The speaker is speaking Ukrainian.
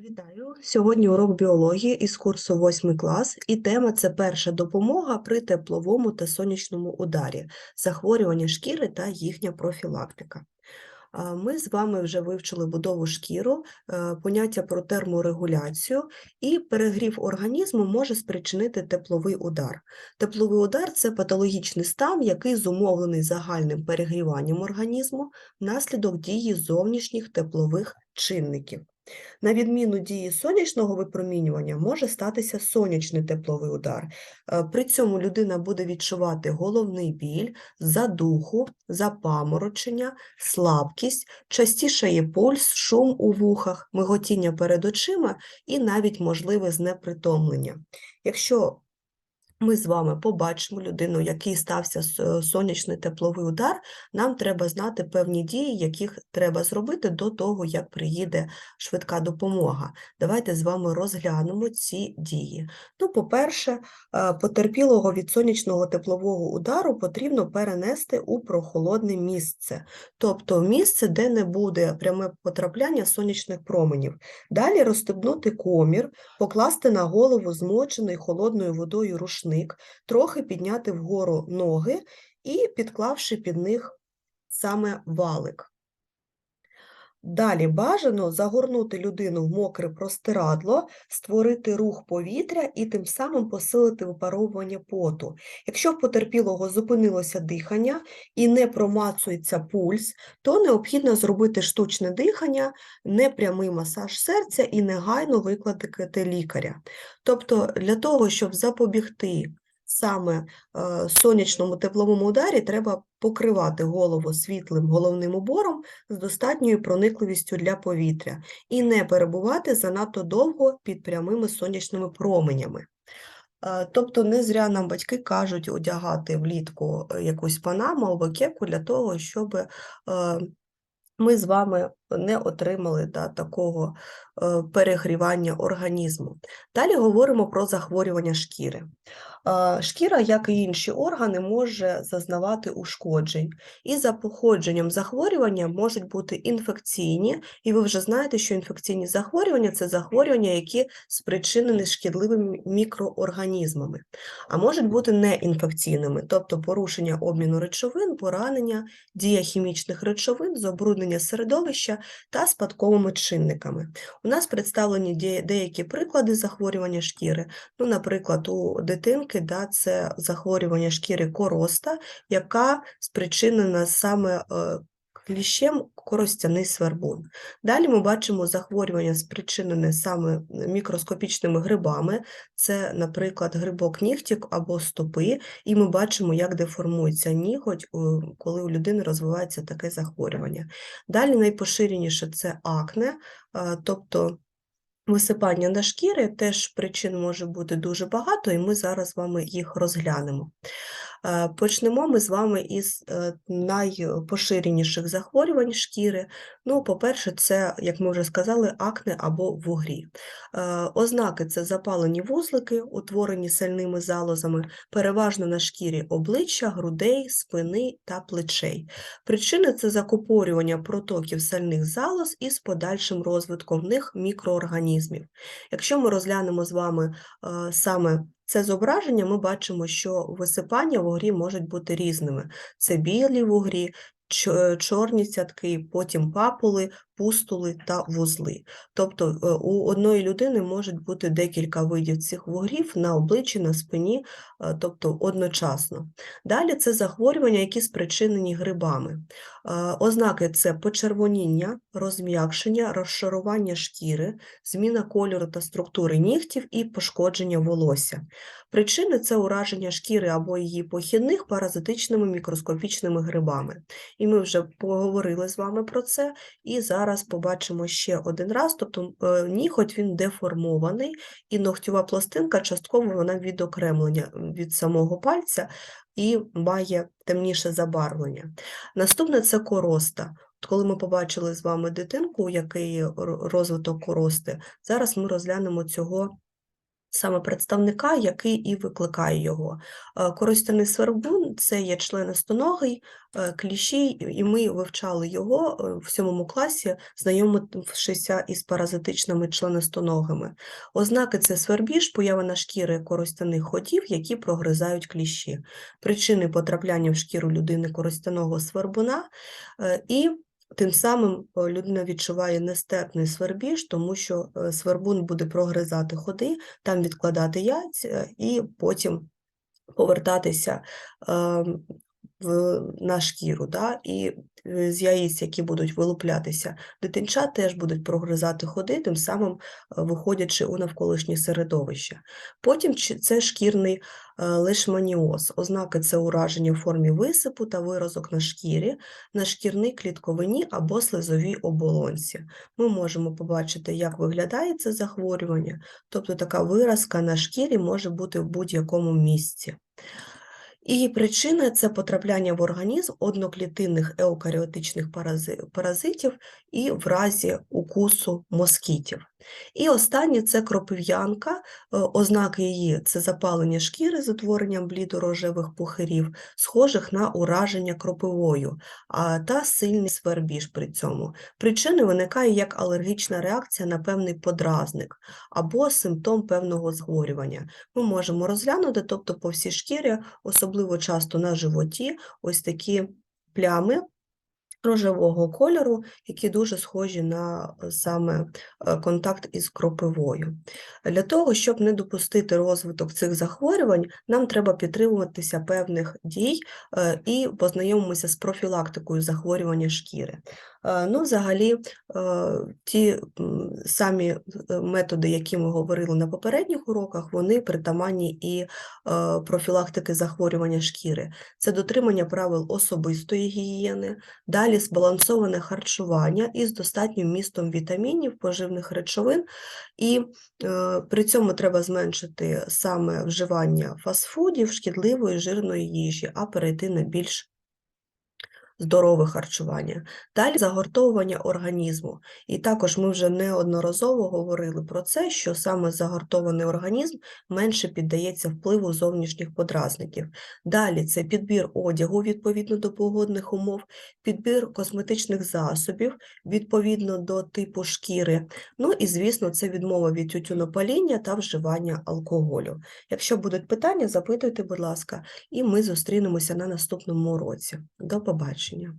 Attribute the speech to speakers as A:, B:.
A: Вітаю! Сьогодні урок біології із курсу 8 клас, і тема це перша допомога при тепловому та сонячному ударі, захворювання шкіри та їхня профілактика. Ми з вами вже вивчили будову шкіру, е, поняття про терморегуляцію, і перегрів організму може спричинити тепловий удар. Тепловий удар це патологічний стан, який зумовлений загальним перегріванням організму внаслідок дії зовнішніх теплових чинників. На відміну дії сонячного випромінювання може статися сонячний тепловий удар. Е, При цьому людина буде відчувати головний біль, задуху, запаморочення, слабкість, частіше є пульс, шум у вухах, миготіння перед очима і навіть можливе знепритомлення. Якщо ми з вами побачимо людину, якій стався сонячний тепловий удар, нам треба знати певні дії, яких треба зробити до того, як приїде швидка допомога. Давайте з вами розглянемо ці дії. Ну, по-перше, е, потерпілого від сонячного теплового удару потрібно перенести у прохолодне місце, тобто місце, де не буде пряме потрапляння сонячних променів. Далі розстебнути комір, покласти на голову змочений холодною водою рушник, трохи підняти вгору ноги і підклавши під них саме валик. Далі бажано загорнути людину в мокре простирадло, створити рух повітря і тим самим посилити випаровування поту. Якщо в потерпілого зупинилося дихання і не промацується пульс, то необхідно зробити штучне дихання, непрямий масаж серця і негайно викликати лікаря. Тобто для того, щоб запобігти саме е, сонячному тепловому ударі, треба покривати голову світлим головним убором з достатньою проникливістю для повітря і не перебувати занадто довго під прямими сонячними променями. Е, Тобто не зря нам батьки кажуть одягати влітку е, якусь панаму або кепку для того, щоб ми з вами не отримали да, такого перегрівання організму. Далі говоримо про захворювання шкіри. Шкіра, як і інші органи, може зазнавати ушкоджень. І за походженням захворювання можуть бути інфекційні, і ви вже знаєте, що інфекційні захворювання це захворювання, які спричинені шкідливими мікроорганізмами, а можуть бути неінфекційними, тобто порушення обміну речовин, поранення, дія хімічних речовин, забруднення середовища та спадковими чинниками. У нас представлені деякі приклади захворювання шкіри. Ну, наприклад, у дитинки да, це захворювання шкіри короста, яка спричинена саме е, кліщем коростяний свербун. Далі ми бачимо захворювання, спричинене саме мікроскопічними грибами, це, наприклад, грибок нігтік або стопи, і ми бачимо, як деформується ніготь, коли у людини розвивається таке захворювання. Далі найпоширеніше це акне, е, тобто висипання на шкіри теж причин може бути дуже багато, і ми зараз з вами їх розглянемо. Почнемо ми з вами із е, найпоширеніших захворювань шкіри. Ну, по-перше, це, як ми вже сказали, акне або вугрі. Е, Ознаки це запалені вузлики, утворені сальними залозами, переважно на шкірі обличчя, грудей, спини та плечей. Причини це закупорювання протоків сальних залоз із подальшим розвитком в них мікроорганізмів. Якщо ми розглянемо з вами е, саме це зображення, ми бачимо, що висипання вугрі можуть бути різними. Це білі вугрі, угрі, чорні цятки, потім папули, пустули та вузли. Тобто е, у одної людини можуть бути декілька видів цих вугрів на обличчі, на спині, е, тобто одночасно. Далі це захворювання, які спричинені грибами. Е, Ознаки це почервоніння, розм'якшення, розшарування шкіри, зміна кольору та структури нігтів і пошкодження волосся. Причини це ураження шкіри або її похідних паразитичними мікроскопічними грибами. І ми вже поговорили з вами про це, і зараз побачимо ще один раз. Тобто е, ніготь він деформований, і ногтєва пластинка частково вона відокремлення від самого пальця і має темніше забарвлення. Наступне це короста. От коли ми побачили з вами дитинку, який розвиток корости, зараз ми розглянемо цього саме представника, який і викликає його. Е, Коростяний свербун це є членистоногий, е, кліщій, і ми вивчали його е, в сьомому класі, знайомившися із паразитичними членистоногими. Ознаки це свербіж, поява на шкіри коростяних ходів, які прогризають кліщі, причини потрапляння в шкіру людини коростяного свербуна і Тим самим е, людина відчуває нестерпний свербіж, тому що е, свербун буде прогризати ходи, там відкладати яйця і потім повертатися ем, в, на шкіру. Да? І е, з яєць, які будуть вилуплятися, дитинча теж будуть прогризати ходи, тим самим е, виходячи у навколишнє середовище. Потім це шкірний е, лишманіоз. Ознаки це ураження в формі висипу та виразок на шкірі, на шкірній клітковині або слизовій оболонці. Ми можемо побачити, як виглядає це захворювання, тобто така виразка на шкірі може бути в будь-якому місці. І причина це потрапляння в організм одноклітинних еукаріотичних парази- паразитів і в разі укусу москітів. І останнє це кропив'янка. Е, Ознаки її це запалення шкіри з утворенням блідорожевих пухирів, схожих на ураження кропивою, а, та сильний свербіж при цьому. Причини виникає як алергічна реакція на певний подразник або симптом певного захворювання. Ми можемо розглянути, тобто по всій шкірі, особливо часто на животі, ось такі плями рожевого кольору, які дуже схожі на е, саме е, контакт із кропивою. Для того, щоб не допустити розвиток цих захворювань, нам треба підтримуватися певних дій е, і познайомимося з профілактикою захворювання шкіри. Е, Ну, взагалі, е, ті самі е, методи, які ми говорили на попередніх уроках, вони притаманні і профілактики захворювання шкіри. Це дотримання правил особистої гігієни, далі збалансоване харчування із достатнім містом вітамінів, поживних речовин, і при цьому треба зменшити саме вживання фастфудів, шкідливої жирної їжі, а перейти на більш здорове харчування. Далі загортовування організму. І також ми вже неодноразово говорили про це, що саме загортований організм менше піддається впливу зовнішніх подразників. Далі це підбір одягу відповідно до погодних умов, підбір косметичних засобів відповідно до типу шкіри. Ну і, звісно, це відмова від тютюнопаління та вживання алкоголю. Якщо будуть питання, запитуйте, будь ласка, і ми зустрінемося на наступному уроці. До побачення.